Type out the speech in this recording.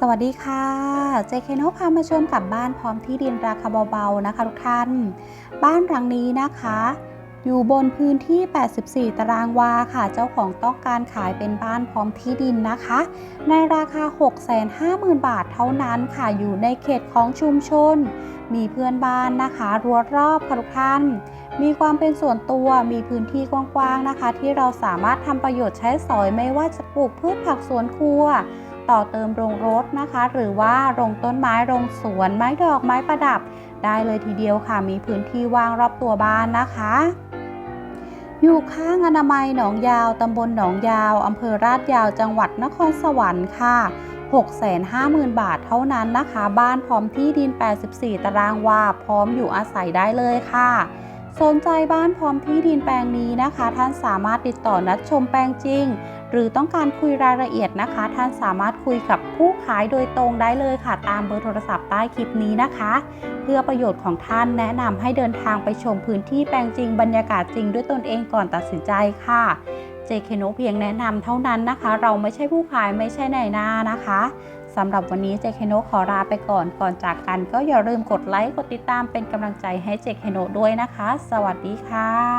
สวัสดีค่ะ เจเคนพามาชมกับบ้านพร้อมที่ดินราคาเบาๆนะคะทุกท่าน บ้านหลังนี้นะคะ อยู่บนพื้นที่ 84 ตารางวาค่ะ เจ้าของต้องการขายเป็นบ้านพร้อมที่ดินนะคะ ในราคา 650,000 บาทเท่านั้นค่ะ อยู่ในเขตของชุมชน มีเพื่อนบ้านนะคะรั้วรอบค่ะทุกท่าน มีความเป็นส่วนตัว มีพื้นที่กว้างๆนะคะ ที่เราสามารถทำประโยชน์ใช้สอยไม่ว่าจะปลูกพืชผักสวนครัว ต่อเติมโรงรถนะคะ หรือว่าโรงต้นไม้โรงสวน ไม้ดอกไม้ประดับ ได้เลยทีเดียวค่ะ มีพื้นที่ว่างรอบตัวบ้านนะคะ อยู่ข้างอนามัยหนองยาวตำบลหนองยาวอำเภอราดยาวจังหวัดนครสวรรค์ค่ะ650,000 บาทเท่านั้นนะคะ บ้านพร้อมที่ดิน 84 ตารางวา พร้อมอยู่อาศัยได้เลยค่ะ สนใจบ้านพร้อมที่ดินแปลงนี้นะคะ ท่านสามารถติดต่อนัดชมแปลงจริง หรือต้องการคุยรายละเอียดนะคะ ท่านสามารถคุยกับผู้ขายโดยตรงได้เลยค่ะ ตามเบอร์โทรศัพท์ใต้คลิปนี้นะคะ เพื่อประโยชน์ของท่านแนะนำให้เดินทางไปชมพื้นที่แปลงจริงบรรยากาศจริงด้วยตนเองก่อนตัดสินใจค่ะเจเคโนเพียงแนะนำเท่านั้นนะคะ เราไม่ใช่ผู้ขายไม่ใช่นายหน้านะคะสำหรับวันนี้เจเคโนขอลาไปก่อนก่อนจากกัน ก็อย่าลืมกดไลค์กดติดตามเป็นกำลังใจให้เจเคโนด้วยนะคะ สวัสดีค่ะ